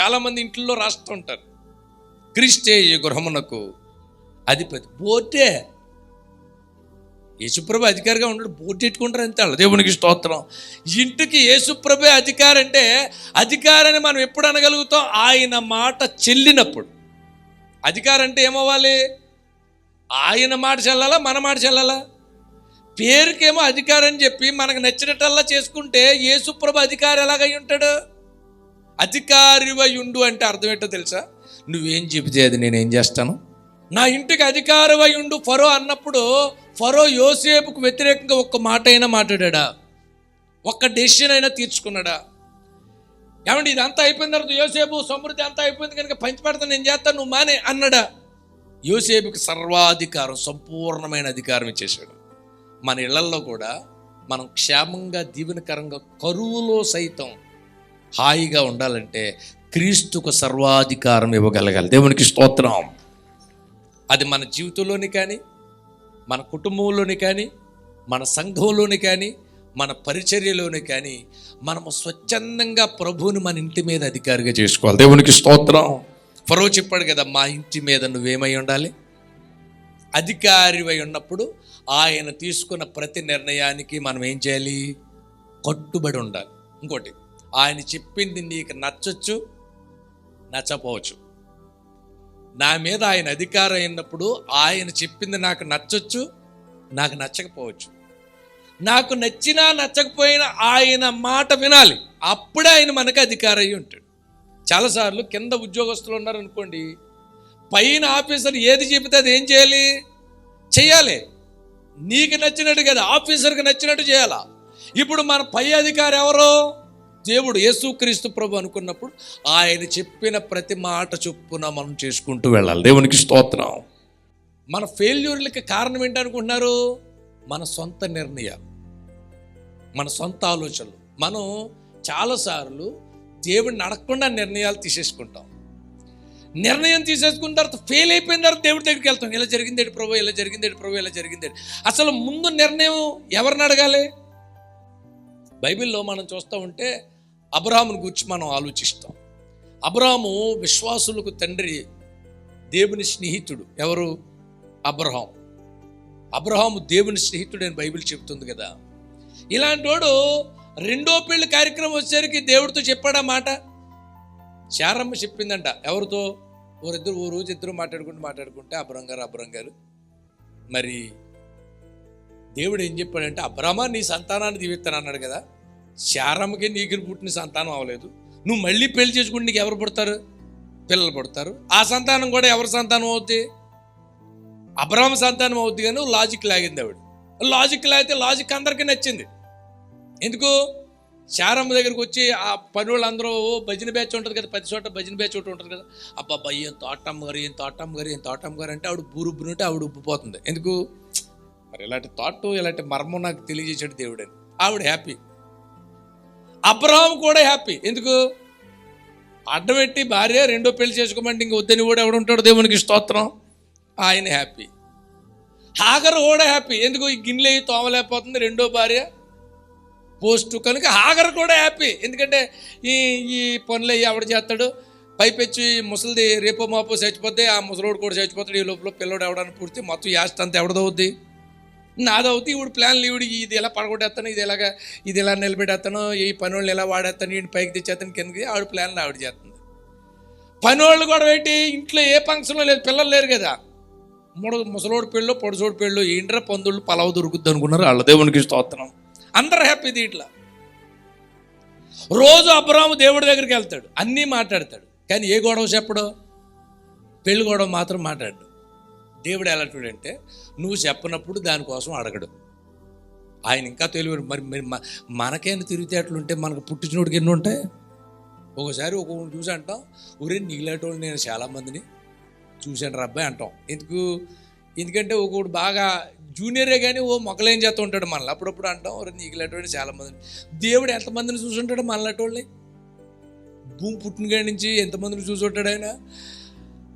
చాలామంది ఇంట్లో రాస్తూ ఉంటారు క్రిస్టే ఈ గృహమునకు అధిపతి. బోటే. యేసుప్రభు అధికారిగా ఉండడు బోట్ ఎట్టుకుంటారు అంతే వాళ్ళ. దేవునికి స్తోత్రం. ఇంటికి యేసుప్రభే అధికారి అంటే అధికారాన్ని మనం ఎప్పుడు అనగలుగుతాం? ఆయన మాట చెల్లినప్పుడు. అధికారం అంటే ఏమవ్వాలి? ఆయన మాట చెల్లాలా? మన మాట చెల్లాలా? పేరుకేమో అధికారం అని చెప్పి మనకు నచ్చినట్టల్లా చేసుకుంటే యేసుప్రభు అధికారి ఎలాగై ఉంటాడు? అధికారివై ఉండు అంటే అర్థం ఏంటో తెలుసా? నువ్వేం చెబితే అది నేనేం చేస్తాను? నా ఇంటికి అధికారివై ఉండు ఫరో అన్నప్పుడు ఫరో యోసేపుకు వ్యతిరేకంగా ఒక్క మాట అయినా మాట్లాడా ఒక్క డెసిషన్ అయినా తీర్చుకున్నాడా? ఏమండి ఇదంతా అయిపోయిన తర్వాత యోసేపు సమృద్ధి అంతా అయిపోయింది కనుక పంచిపెడతా నేను చేస్తాను నువ్వు మానే అన్నాడా? యోసేపుకి సర్వాధికారం సంపూర్ణమైన అధికారం ఇచ్చేసాడు మన ఇళ్ళల్లో కూడా మనం క్షేమంగా దీవెనకరంగా కరువులో సైతం హాయిగా ఉండాలంటే క్రీస్తుకు సర్వాధికారం ఇవ్వగలగాలి. దేవునికి స్తోత్రం. అది మన జీవితంలోని కానీ మన కుటుంబంలోని కానీ మన సంఘంలోని కానీ మన పరిచర్యలోని కానీ మనము స్వచ్ఛందంగా ప్రభువుని మన ఇంటి మీద అధికారిగా చేసుకోవాలి. దేవునికి స్తోత్రం. ఫరో చెప్పాడు కదా మా ఇంటి మీద నువ్వేమై ఉండాలి? అధికారివై ఉన్నప్పుడు ఆయన తీసుకున్న ప్రతి నిర్ణయానికి మనం ఏం చేయాలి? కట్టుబడి ఉండాలి. ఇంకోటి ఆయన చెప్పింది నీకు నచ్చచ్చు నచ్చపోవచ్చు నా మీద ఆయన అధికారం అయినప్పుడు ఆయన చెప్పింది నాకు నచ్చచ్చు నాకు నచ్చకపోవచ్చు. నాకు నచ్చినా నచ్చకపోయినా ఆయన మాట వినాలి. అప్పుడే ఆయన మనకు అధికారం అయి ఉంటాడు. చాలాసార్లు కింద ఉద్యోగస్తులు ఉన్నారనుకోండి పైన ఆఫీసర్ ఏది చెబితే అది ఏం చేయాలి? చేయాలి. నీకు నచ్చినట్టు కదా ఆఫీసర్కి నచ్చినట్టు చేయాలా? ఇప్పుడు మన పై అధికారి ఎవరు? దేవుడు యేసుక్రీస్తు ప్రభు అనుకున్నప్పుడు ఆయన చెప్పిన ప్రతి మాట చొప్పున మనం చేసుకుంటూ వెళ్ళాలి. దేవునికి స్తోత్రం. మన ఫెయిల్యూర్లకి కారణం ఏంటనుకుంటున్నారు మన సొంత నిర్ణయాలు మన సొంత ఆలోచనలు. మనం చాలాసార్లు దేవుడిని అడగకుండా నిర్ణయాలు తీసేసుకుంటాం. నిర్ణయం తీసేసుకున్న తర్వాత ఫెయిల్ అయిపోయిన తర్వాత దేవుడి దగ్గరికి వెళ్తాం. ఇలా జరిగిందేటి ప్రభు? ఇలా జరిగిందేటి ప్రభు? ఇలా జరిగిందేటి అసలు ముందు నిర్ణయం ఎవరిని అడగాలి? బైబిల్లో మనం చూస్తూ ఉంటే అబ్రాహాముని గురించి మనం ఆలోచిస్తాం. అబ్రహాము విశ్వాసులకు తండ్రి దేవుని స్నేహితుడు. ఎవరు? అబ్రహాం. అబ్రహాము దేవుని స్నేహితుడు అని బైబిల్ చెబుతుంది కదా. ఇలాంటి వాడు రెండో పెళ్ళి కార్యక్రమం వచ్చేసరికి దేవుడితో చెప్పాడా మాట? శారమ్మ చెప్పిందంట. ఎవరితో? ఓరిద్దరు ఓ రోజు ఇద్దరు మాట్లాడుకుంటూ మాట్లాడుకుంటే అబ్రహం గారు అబ్రహం గారు మరి దేవుడు ఏం చెప్పాడంటే అబ్రహ్మ నీ సంతానాన్ని దీవిస్తాను అన్నాడు కదా. శారమ్మకి నీకు పుట్టిన సంతానం అవ్వలేదు. నువ్వు మళ్ళీ పెళ్ళి చేసుకుంటే నీకు ఎవరు పుడతారు? పిల్లలు పుడతారు. ఆ సంతానం కూడా ఎవరి సంతానం అవుద్ది? అబ్రహం సంతానం అవుద్ది కానీ లాజిక్ లాగింది ఆవిడ. లాజిక్ లాగితే లాజిక్ అందరికీ నచ్చింది. ఎందుకు? శారమ్మ దగ్గరికి వచ్చి ఆ పని వాళ్ళందరూ ఓ భజన బ్యాచ్ ఉంటుంది కదా ప్రతి చోట భజన బ్యాచ్ ఒకటి ఉంటుంది కదా. అబ్బాబ్బా ఏం తోటమ్మ గారు ఏం తోటమ్మ గారు ఏం తోటమ్మ గారు అంటే ఆవిడ బూరుబ్బునుంటే ఆవిడ ఉబ్బిపోతుంది. ఎందుకు? మరి ఇలాంటి థాట్ ఇలాంటి మర్మం నాకు తెలియజేసాడు దేవుడని ఆవిడ హ్యాపీ అబ్రహాం కూడా హ్యాపీ. ఎందుకు? అడ్డబెట్టి భార్య రెండో పెళ్ళి చేసుకోమంటే ఇంక వద్దని కూడా ఎవడుంటాడు దేవునికి స్తోత్రం? ఆయన హ్యాపీ. హాగర్ కూడా హ్యాపీ. ఎందుకు? ఈ గిన్నెలు తోమలేకపోతుంది రెండో భార్య? పోస్టు. కనుక హాగర్ కూడా హ్యాపీ. ఎందుకంటే ఈ ఈ పనులు అయ్యి ఆవిడ చేస్తాడు? పైపెచ్చి ముసలిది రేపో మాపో చచ్చిపోతే ఆ ముసలోడు కూడా చచ్చిపోతాడు. ఈ లోపల పిల్లడు ఎవడని పూర్తి మొత్తం యాస్ట్ అంతా ఎవడదవుద్ది నాదవుతుంది ఇప్పుడు ప్లాన్లు లేవుడు ఇది ఎలా పడగొట్టేస్తాను ఇది ఎలాగ ఇది ఎలా నిలబెట్టేస్తాను ఈ పని వాళ్ళని ఎలా వాడేస్తాను ఈ పైకి తెచ్చేస్తాను కిందకి ఆవిడ ప్లాన్లు ఆవిడ చేస్తుంది. పని వాళ్ళు కూడా పెట్టి ఇంట్లో ఏ ఫంక్షన్లో లేదు పిల్లలు లేరు కదా. మూడు ముసలోడు పెళ్ళు పొడసోడు పెళ్ళు ఏంట్రా పందుళ్ళు పలావు దొరుకుద్ది అనుకున్నారు వాళ్ళ దేవునికి స్తోత్రం. అందరు హ్యాపీ దీంట్లో. రోజు అబ్రాము దేవుడి దగ్గరికి వెళ్తాడు అన్నీ మాట్లాడతాడు. కానీ ఏ గొడవ చెప్పడు? పెళ్ళి గొడవ మాత్రం మాట్లాడు దేవుడు ఎలాంటివాడంటే నువ్వు చెప్పనప్పుడు దానికోసం అడగడు. ఆయన ఇంకా తెలివి మరి మరి మ- మనకైనా తిరిగితేటలు ఉంటే మనకు పుట్టించినోడికి ఎన్ని ఉంటాయి? ఒకసారి ఒక చూసి అంటాం ఊరే నీలాంటి నేను చాలామందిని చూశాను రబ్బాయి అంటాం. ఎందుకు? ఎందుకంటే ఒకడు బాగా జూనియరే కానీ ఓ మొక్కలేం చేస్తూ ఉంటాడు మనల్ని. అప్పుడప్పుడు అంటాం ఒరే నీకులాంటి చాలామందిని దేవుడు ఎంతమందిని చూసి ఉంటాడు మనలాంటి వాళ్ళని భూమి పుట్టిన కాడి నుంచి ఎంతమందిని చూసుంటాడు ఆయన?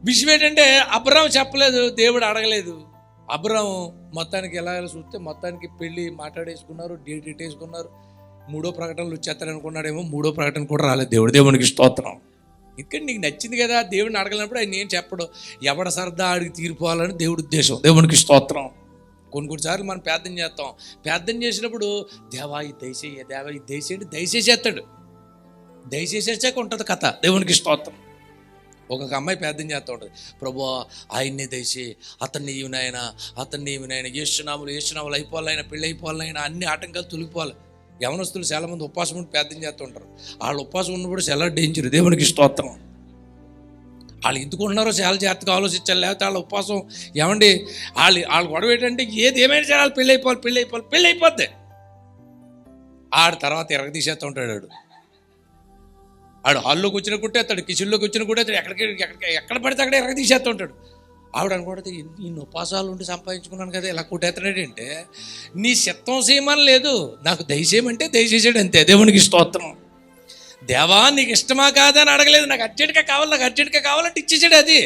విషయం ఏంటంటే అబ్రాం చెప్పలేదు దేవుడు అడగలేదు. అబ్రాం మొత్తానికి ఎలా చూస్తే మొత్తానికి పెళ్ళి మాట్లాడేసుకున్నారు డేట్ ఇట్టేసుకున్నారు మూడో ప్రకటనలు వచ్చేస్తారనుకున్నాడేమో మూడో ప్రకటన కూడా రాలేదు. దేవుడు దేవునికి స్తోత్రం. ఇక్కడ నీకు నచ్చింది కదా దేవుడిని అడగలేనప్పుడు ఆయన ఏం చెప్పడు. ఎవడ సరదా ఆడికి తీరిపోవాలని దేవుడి ఉద్దేశం. దేవునికి స్తోత్రం. కొన్ని కొన్నిసార్లు మనం ప్రార్థన చేస్తాం. ప్రార్థన చేసినప్పుడు దేవా ఈ దయచేయ దేవా ఈ దయచేయండి దయచేసేస్తాడు దయచేసేసాక ఉంటుంది కథ. దేవునికి స్తోత్రం. ఒక్కొక్క అమ్మాయి ప్రార్థన చేస్తూ ఉంటుంది. ప్రభు ఆయన్ని దయచి అతన్ని ఈవినాయన అతన్ని ఈవినాయన ఏసునాములు ఏసునాములు అయిపోవాలైనా పెళ్ళి అయిపోవాలైనా అన్ని ఆటంకాలు తొలిపోవాలి యవనస్తులు చాలా మంది ఉండి ప్రార్థన చేస్తూ ఉంటారు. వాళ్ళు ఉపాసం ఉన్నప్పుడు చాలా డేంజర్ దేవునికి స్తోత్రం. వాళ్ళు ఎందుకు ఉంటున్నారో చాలా జాగ్రత్తగా ఆలోచించాలి. లేకపోతే వాళ్ళ ఉపవాసం ఏమండి? వాళ్ళు వాళ్ళు గొడవ ఏంటంటే ఏది ఏమైనా చేయాలి. పెళ్ళి అయిపోవాలి పెళ్ళి అయిపోవాలి పెళ్ళి అయిపోద్ది. ఆడ తర్వాత ఎరగ తీసేస్తూ ఉంటాడు వాడు. ఆడు హాల్లోకి వచ్చిన కుట్టేస్తాడు కిచెన్లోకి వచ్చిన కుట్టేస్తాడు ఎక్కడికి ఎక్కడికి ఎక్కడ పడితే అక్కడ ఎక్కడ తీసేస్తూ ఉంటాడు ఆవిడ అనుకుంటుంది ఇన్ని ఉపాసాలు ఉండి సంపాదించుకున్నాను కదా ఇలా కుట్టేస్తున్నాడంటే నీ చిత్తం చేయమని లేదు నాకు దయచేయమంటే దయచేసాడు అంతే దేవునికి స్తోత్రం. దేవా నీకు ఇష్టమా కాదా అని అడగలేదు నాకు అర్జెంట్గా కావాలి నాకు అర్జెంట్గా కావాలంటే ఇచ్చేసాడు అది.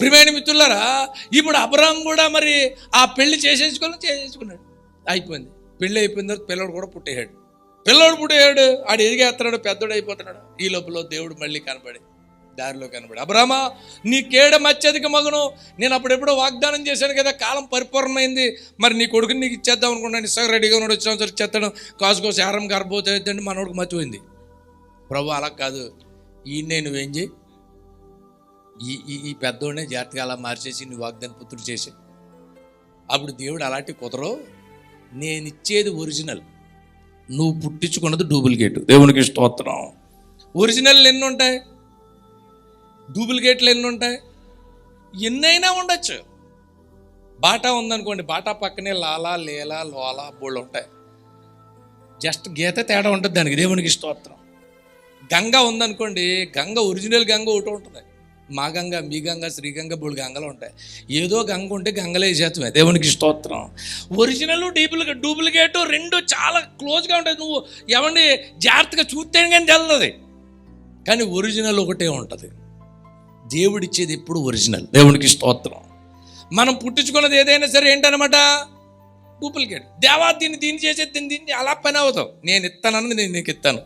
ప్రియమైన మిత్రులారా ఇప్పుడు అబ్రహం కూడా మరి ఆ పెళ్ళి చేసేసుకోవాలని చేసేసుకున్నాడు. అయిపోయింది. పెళ్ళి అయిపోయిన తర్వాత పిల్లడు కూడా పుట్టేశాడు. పిల్లోడు పుట్టేయాడు ఆడు ఎదిగేస్తున్నాడు పెద్దోడు అయిపోతున్నాడు. ఈ లోపల దేవుడు మళ్ళీ కనబడి దారిలో కనబడి అబ్రామా నీ కేడ మత్యధిక మగను నేను అప్పుడెప్పుడో వాగ్దానం చేశాను కదా కాలం పరిపూర్ణమైంది మరి నీ కొడుకుని నీకు ఇచ్చేద్దాం అనుకున్నాను ఇస్తాను రెడీగా ఉన్నాడు వచ్చిన సరే ఇచ్చేస్తాను కాసుకో శారం గర్భవతి మనోడికి మర్చిపోయింది ప్రభు అలా కాదు ఈయన్నే నువ్వేం చేయి ఈ ఈ ఈ పెద్దోడనే జాగ్రత్తగా అలా మార్చేసి నీ వాగ్దాన పుత్రుడు చేసి అప్పుడు దేవుడు అలాంటి కుదరవు నేను ఇచ్చేది ఒరిజినల్. నువ్వు పుట్టించుకున్నది డూప్లికేట్. దేవునికి స్తోత్రం. ఒరిజినల్ ఎన్ని ఉంటాయి డూప్లికేట్లు ఎన్ని ఉంటాయి ఎన్నైనా ఉండొచ్చు. బాటా ఉందనుకోండి బాటా పక్కనే లాలా లేలా లోలా బోళ్ళు ఉంటాయి. జస్ట్ గీత తేడా ఉంటుంది దానికి. దేవునికి స్తోత్రం. గంగ ఉందనుకోండి గంగ ఒరిజినల్ గంగ ఒకటి ఉంటుంది. మా గంగ మీ గంగ శ్రీగంగ మూడు గంగలు ఉంటాయి. ఏదో గంగ ఉంటే గంగలే చేతమే. దేవునికి స్తోత్రం. ఒరిజినల్ డూప్లికేట్ డూప్లికేట్ రెండు చాలా క్లోజ్గా ఉంటాయి. నువ్వు ఏమండి జాగ్రత్తగా చూస్తేనే కానీ తెలుతుంది కానీ ఒరిజినల్ ఒకటే ఉంటుంది. దేవుడిచ్చేది ఎప్పుడు ఒరిజినల్. దేవునికి స్తోత్రం. మనం పుట్టించుకున్నది ఏదైనా సరే ఏంటనమాట డూప్లికేట్. దేవా దీన్ని దీన్ని చేసేది దీన్ని దీన్ని అలా పని అవుతావు నేను ఇస్తానన్నది నేను నీకు ఇస్తాను